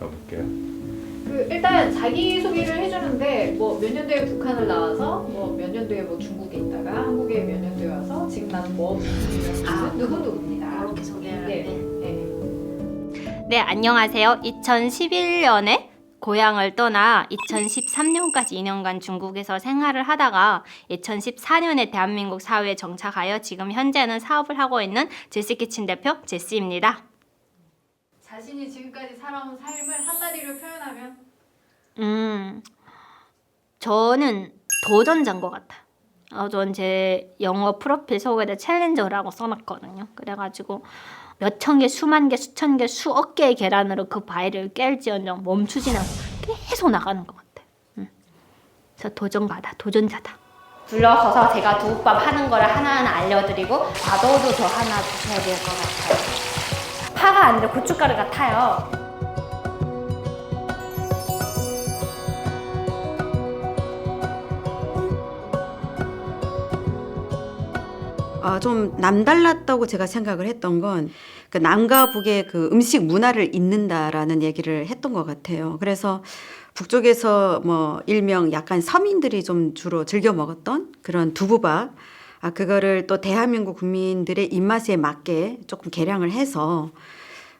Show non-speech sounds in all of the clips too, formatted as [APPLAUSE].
가볼게요. 그 일단 자기 소개를 해주는데 뭐 몇 년도에 북한을 나와서 뭐 몇 년도에 뭐 중국에 있다가 한국에 몇 년도에 와서 지금 나는 뭐 아. 누구 누구입니다. 이렇게 소개를 네. 네. 네, 안녕하세요. 2011년에 고향을 떠나 2013년까지 2년간 중국에서 생활을 하다가 2014년에 대한민국 사회에 정착하여 지금 현재는 사업을 하고 있는 제시키친 대표 제시입니다. 자신이 지금까지 살아온 삶을 한마디로 표현하면 음, 저는 도전자인 것 같아요. 어, 전제 영어 프로필 소개에 챌린저라고 써놨거든요. 그래가지고 몇천 개, 수만 개, 수천 개, 수억 개의 계란으로 그 바위를 깰지언정 멈추진 않고 계속 나가는 것 같아요. 음. 저 도전가다, 도전자다. 불러서서 제가 두부밥 하는 거를 하나하나 알려드리고 밥도도 저 하나 주셔야 될 것 같아요. 파가 아니라 고춧가루 같아요. 아, 좀 남달랐다고 제가 생각을 했던 건 그 남과 북의 그 음식 문화를 잇는다라는 얘기를 했던 것 같아요. 그래서 북쪽에서 뭐 일명 약간 서민들이 좀 주로 즐겨 먹었던 그런 두부밥, 아, 그거를 또 대한민국 국민들의 입맛에 맞게 조금 개량을 해서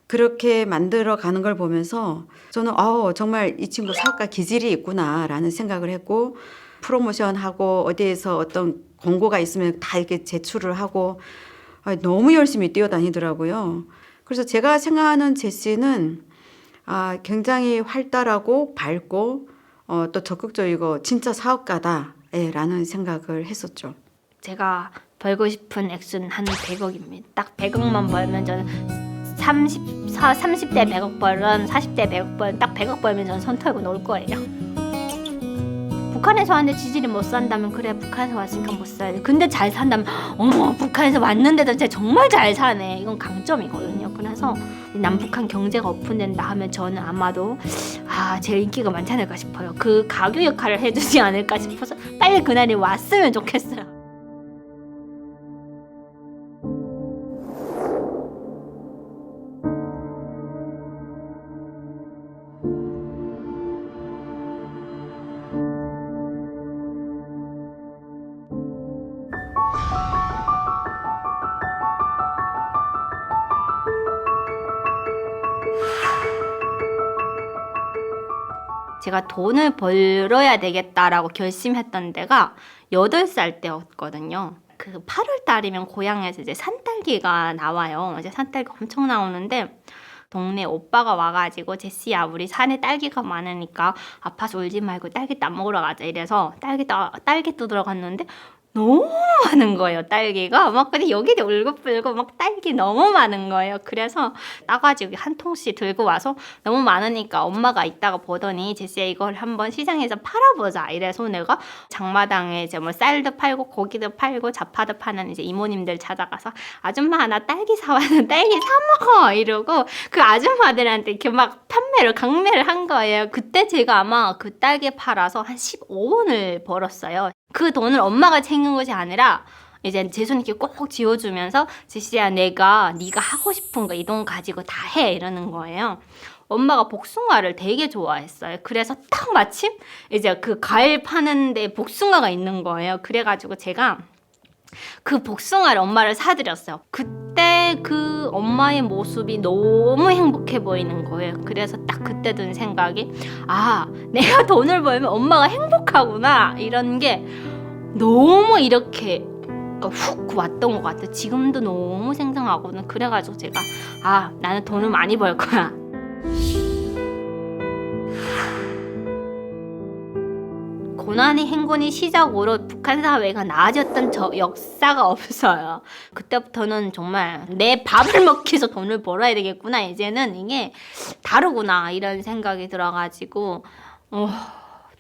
그렇게 만들어 가는 걸 보면서 저는 어 정말 이 친구 사업가 기질이 있구나라는 생각을 했고 프로모션하고 어디에서 어떤 공고가 있으면 다 이렇게 제출을 하고 아, 너무 열심히 뛰어다니더라고요. 그래서 제가 생각하는 제시는 아, 굉장히 활달하고 밝고 어, 또 적극적이고 진짜 사업가다라는 생각을 했었죠. 제가 벌고 싶은 액수는 한 100억입니다. 딱 100억만 벌면 저는 30, 4, 30대 100억 벌은 40대 100억 벌은 딱 100억 벌면 저는 손 털고 놀 거예요. 북한에서 왔는데 지질이 못 산다면 그래 북한에서 왔으니까 못 살지. 근데 잘 산다면 어머 북한에서 왔는데도 진짜 정말 잘 사네. 이건 강점이거든요. 그래서 남북한 경제가 오픈된다 하면 저는 아마도 아 제일 인기가 많지 않을까 싶어요. 그 가교 역할을 해주지 않을까 싶어서 빨리 그날이 왔으면 좋겠어요. 제가 돈을 벌어야 되겠다라고 결심했던 데가 8살 때였거든요. 그 8월 달이면 고향에서 이제 산딸기가 나와요. 이제 산딸기 엄청 나오는데 동네 오빠가 와가지고 제시야 우리 산에 딸기가 많으니까 아파서 울지 말고 딸기 따 먹으러 가자 이래서 딸기 따 딸기 뜯으러 갔는데 너무 많은 거예요 딸기가. 막 근데 여기도 울고불고 막 딸기 너무 많은 거예요. 그래서 따가지고 한 통씩 들고 와서 너무 많으니까 엄마가 이따가 보더니 제시야 이걸 한번 시장에서 팔아보자. 이래서 내가 장마당에 이제 뭐 쌀도 팔고 고기도 팔고 잡화도 파는 이제 이모님들 찾아가서 아줌마 나 딸기 사와서 딸기 사 먹어. 이러고 그 아줌마들한테 이렇게 막 판매를 강매를 한 거예요. 그때 제가 아마 그 딸기 팔아서 한 15원을 벌었어요 그 돈을 엄마가 챙긴 것이 아니라 이제 제 손에 이렇게 꼭 쥐어주면서 제시야 내가 네가 하고 싶은 거 이 돈 가지고 다 해 이러는 거예요. 엄마가 복숭아를 되게 좋아했어요. 그래서 딱 마침 이제 그 과일 파는데 복숭아가 있는 거예요. 그래가지고 제가 그 복숭아를 엄마를 사드렸어요. 그때 그 엄마의 모습이 너무 행복해 보이는 거예요. 그래서 딱 그때 든 생각이 아 내가 [LAUGHS] 돈을 벌면 엄마가 행복하구나 이런 게 너무 이렇게 그러니까 훅 왔던 것 같아요. 지금도 너무 생생하거든. 그래가지고 제가 아 나는 돈을 많이 벌 거야. 고난의 행군이 시작으로 북한 사회가 나아졌던 저 역사가 없어요. 그때부터는 정말 내 밥을 먹기 위해서 돈을 벌어야 되겠구나. 이제는 이게 다르구나 이런 생각이 들어가지고 어,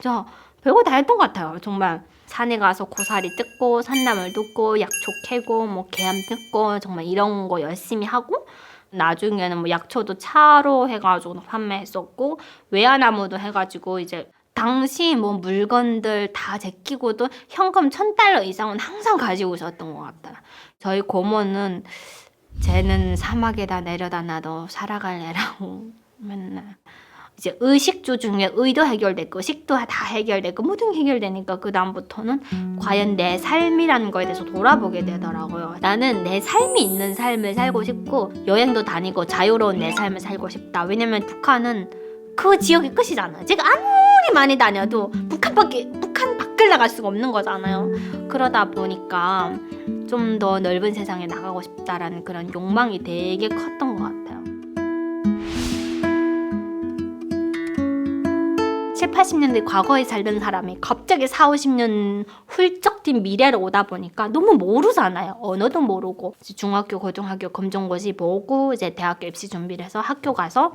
저 별거 다 했던 것 같아요. 정말 산에 가서 고사리 뜯고 산나물 뜯고 약초 캐고 뭐 개암 뜯고 정말 이런 거 열심히 하고 나중에는 뭐 약초도 차로 해가지고 판매했었고 외화나무도 해가지고 이제 당시 뭐 물건들 다 제끼고도 현금 천 달러 이상은 항상 가지고 있었던 것 같아요. 저희 고모는 쟤는 사막에다 내려다 놔도 살아갈 애라고 [LAUGHS] 맨날 이제 의식주 중에 의도 해결됐고 식도 다 해결됐고 모든 게 해결되니까 그 다음부터는 과연 내 삶이라는 거에 대해서 돌아보게 되더라고요. 나는 내 삶이 있는 삶을 살고 싶고 여행도 다니고 자유로운 내 삶을 살고 싶다. 왜냐면 북한은 그 지역이 끝이잖아요. 제가 아무 리 많이 다녀도 북한 밖에 북한 밖을 나갈 수가 없는 거잖아요. 그러다 보니까 좀 더 넓은 세상에 나가고 싶다라는 그런 욕망이 되게 컸던 것 같아요. 7, 80년대 과거에 살던 사람이 갑자기 4, 50년 훌쩍 뛴 미래로 오다 보니까 너무 모르잖아요. 언어도 모르고 중학교, 고등학교 검정고시 보고 이제 대학교 입시 준비를 해서 학교 가서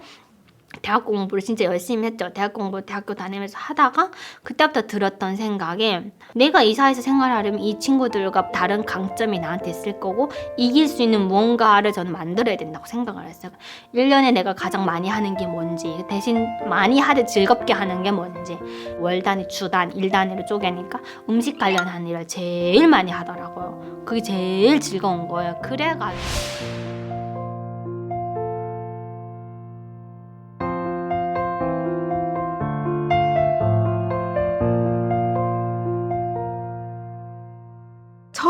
대학 공부를 진짜 열심히 했죠. 대학 공부 대학교 다니면서 하다가 그때부터 들었던 생각에 내가 이 사회에서 생활하려면 이 친구들과 다른 강점이 나한테 있을 거고 이길 수 있는 무언가를 저는 만들어야 된다고 생각을 했어요. 1년에 내가 가장 많이 하는 게 뭔지 대신 많이 하되 즐겁게 하는 게 뭔지 월 단위, 주 단위, 일 단위로 쪼개니까 음식 관련한 일을 제일 많이 하더라고요. 그게 제일 즐거운 거예요. 그래가지고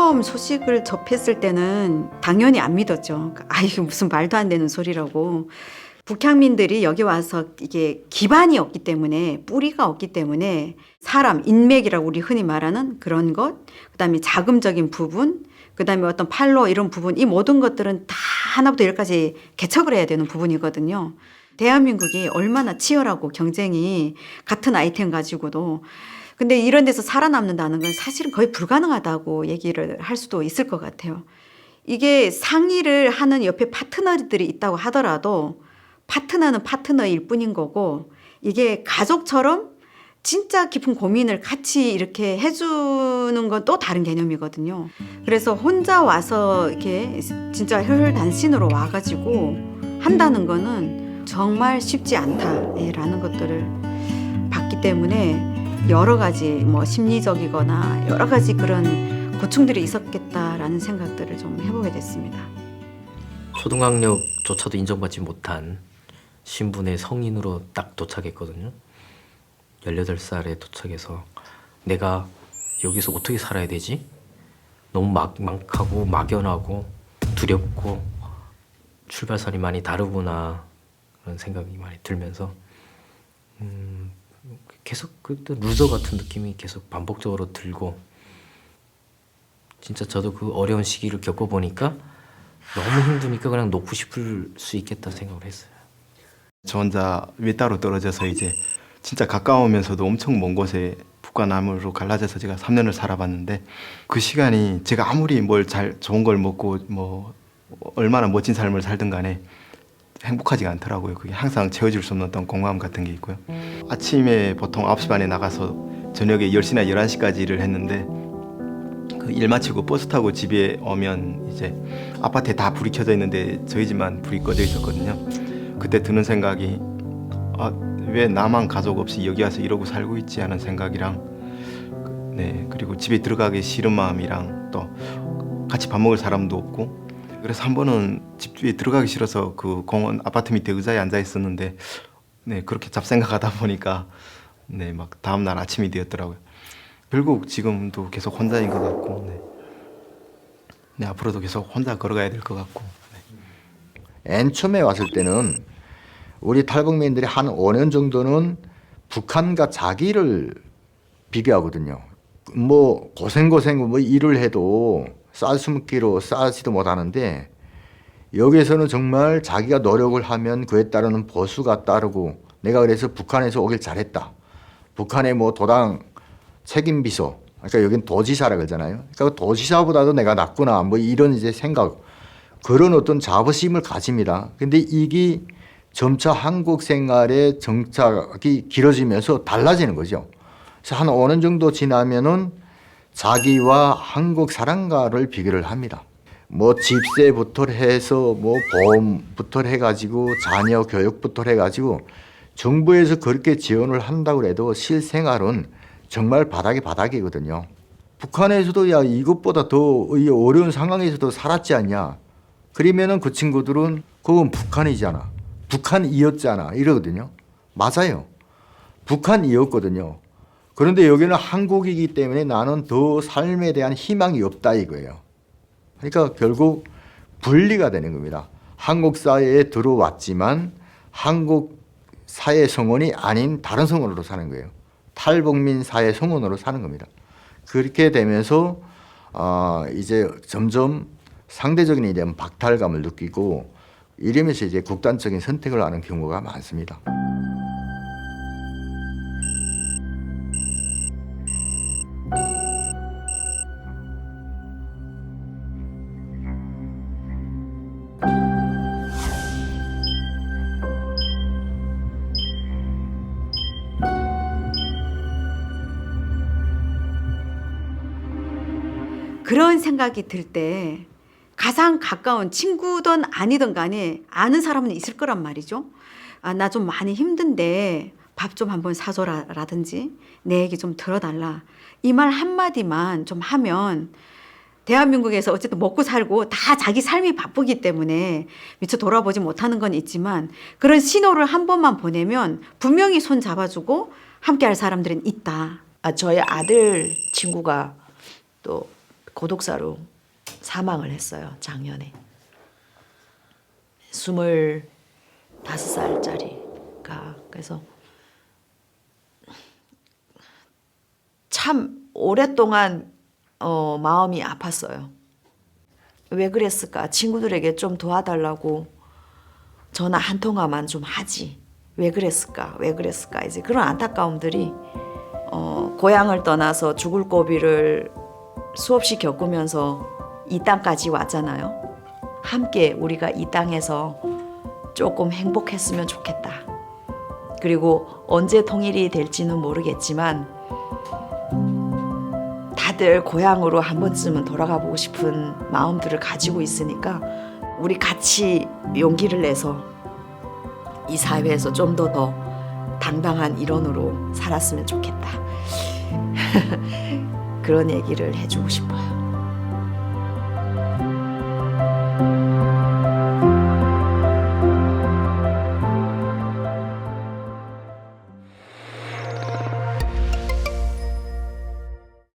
처음 소식을 접했을 때는 당연히 안 믿었죠. 아, 이게 무슨 말도 안 되는 소리라고. 북향민들이 여기 와서 이게 기반이 없기 때문에 뿌리가 없기 때문에 사람 인맥이라고 우리 흔히 말하는 그런 것, 그다음에 자금적인 부분, 그다음에 어떤 팔로 이런 부분 이 모든 것들은 다 하나부터 열까지 개척을 해야 되는 부분이거든요. 대한민국이 얼마나 치열하고 경쟁이 같은 아이템 가지고도 근데 이런 데서 살아남는다는 건 사실은 거의 불가능하다고 얘기를 할 수도 있을 것 같아요. 이게 상의를 하는 옆에 파트너들이 있다고 하더라도 파트너는 파트너일 뿐인 거고 이게 가족처럼 진짜 깊은 고민을 같이 이렇게 해주는 건 또 다른 개념이거든요. 그래서 혼자 와서 이렇게 진짜 혈혈단신으로 와가지고 한다는 거는 정말 쉽지 않다라는 것들을 봤기 때문에 여러 가지 뭐 심리적이거나 여러 가지 그런 고충들이 있었겠다라는 생각들을 좀 해보게 됐습니다. 초등학력조차도 인정받지 못한 신분의 성인으로 딱 도착했거든요. 18살에 도착해서 내가 여기서 어떻게 살아야 되지? 너무 막, 막하고 막연하고 두렵고 출발선이 많이 다르구나 그런 생각이 많이 들면서 음, 계속 그 루저 같은 느낌이 계속 반복적으로 들고 진짜 저도 그 어려운 시기를 겪어보니까 너무 힘드니까 그냥 놓고 싶을 수 있겠다 생각을 했어요. 저 혼자 외따로 떨어져서 이제 진짜 가까우면서도 엄청 먼 곳에 북과 남으로 갈라져서 제가 3년을 살아봤는데 그 시간이 제가 아무리 뭘 잘 좋은 걸 먹고 뭐 얼마나 멋진 삶을 살든 간에 행복하지가 않더라고요. 그게 항상 채워질 수 없는 어떤 공허함 같은 게 있고요. 아침에 보통 9시 반에 나가서 저녁에 10시나 11시까지 일을 했는데 그 일 마치고 버스 타고 집에 오면 이제 아파트에 다 불이 켜져 있는데 저희 집만 불이 꺼져 있었거든요. 그때 드는 생각이 아, 왜 나만 가족 없이 여기 와서 이러고 살고 있지 하는 생각이랑 네 그리고 집에 들어가기 싫은 마음이랑 또 같이 밥 먹을 사람도 없고 그래서 한 번은 집 뒤에 들어가기 싫어서 그 공원 아파트 밑에 의자에 앉아 있었는데 네 그렇게 잡생각하다 보니까 네 막 다음 날 아침이 되었더라고요. 결국 지금도 계속 혼자인 것 같고 네, 네 앞으로도 계속 혼자 걸어가야 될 것 같고 네. 맨 처음에 왔을 때는 우리 탈북민들이 한 5년 정도는 북한과 자기를 비교하거든요. 뭐 고생고생 뭐 일을 해도 쌀 숨기로 싸지도 못하는데 여기에서는 정말 자기가 노력을 하면 그에 따르는 보수가 따르고 내가 그래서 북한에서 오길 잘했다. 북한의 뭐 도당 책임 비서 그러니까 여긴 도지사라 그러잖아요. 그러니까 도지사보다도 내가 낫구나 뭐 이런 이제 생각 그런 어떤 자부심을 가집니다. 근데 이게 점차 한국 생활의 정착이 길어지면서 달라지는 거죠. 그래서 한 5년 정도 지나면은 자기와 한국 사랑가를 비교를 합니다. 뭐 집세부터 해서 뭐 보험부터 해가지고 자녀 교육부터 해가지고 정부에서 그렇게 지원을 한다고 해도 실생활은 정말 바닥이 바닥이거든요. 북한에서도 야 이것보다 더이 어려운 상황에서도 살았지 않냐. 그러면은 그 친구들은 그건 북한이잖아. 북한이었잖아. 이러거든요. 맞아요. 북한이었거든요. 그런데 여기는 한국이기 때문에 나는 더 삶에 대한 희망이 없다 이거예요. 그러니까 결국 분리가 되는 겁니다. 한국 사회에 들어왔지만 한국 사회 성원이 아닌 다른 성원으로 사는 거예요. 탈북민 사회 성원으로 사는 겁니다. 그렇게 되면서 어, 이제 점점 상대적인 에 대한 박탈감을 느끼고 이러면서 이제 극단적인 선택을 하는 경우가 많습니다. 그런 생각이 들 때 가장 가까운 친구든 아니든 간에 아는 사람은 있을 거란 말이죠. 아, 나 좀 많이 힘든데 밥 좀 한번 사줘라라든지 내 얘기 좀 들어달라. 이 말 한마디만 좀 하면 대한민국에서 어쨌든 먹고 살고 다 자기 삶이 바쁘기 때문에 미처 돌아보지 못하는 건 있지만 그런 신호를 한 번만 보내면 분명히 손 잡아주고 함께 할 사람들은 있다. 아, 저희 아들 친구가 또 고독사로 사망을 했어요 작년에 스물다섯 살짜리가 그래서 참 오랫동안 어, 마음이 아팠어요. 왜 그랬을까? 친구들에게 좀 도와달라고 전화 한 통화만 좀 하지. 왜 그랬을까? 왜 그랬을까? 이제 그런 안타까움들이 어, 고향을 떠나서 죽을 고비를 수없이 겪으면서 이 땅까지 왔잖아요. 함께 우리가 이 땅에서 조금 행복했으면 좋겠다. 그리고 언제 통일이 될지는 모르겠지만 다들 고향으로 한 번쯤은 돌아가 보고 싶은 마음들을 가지고 있으니까 우리 같이 용기를 내서 이 사회에서 좀 더더 당당한 일원으로 살았으면 좋겠다. [LAUGHS] 그런 얘기를 해주고 싶어요.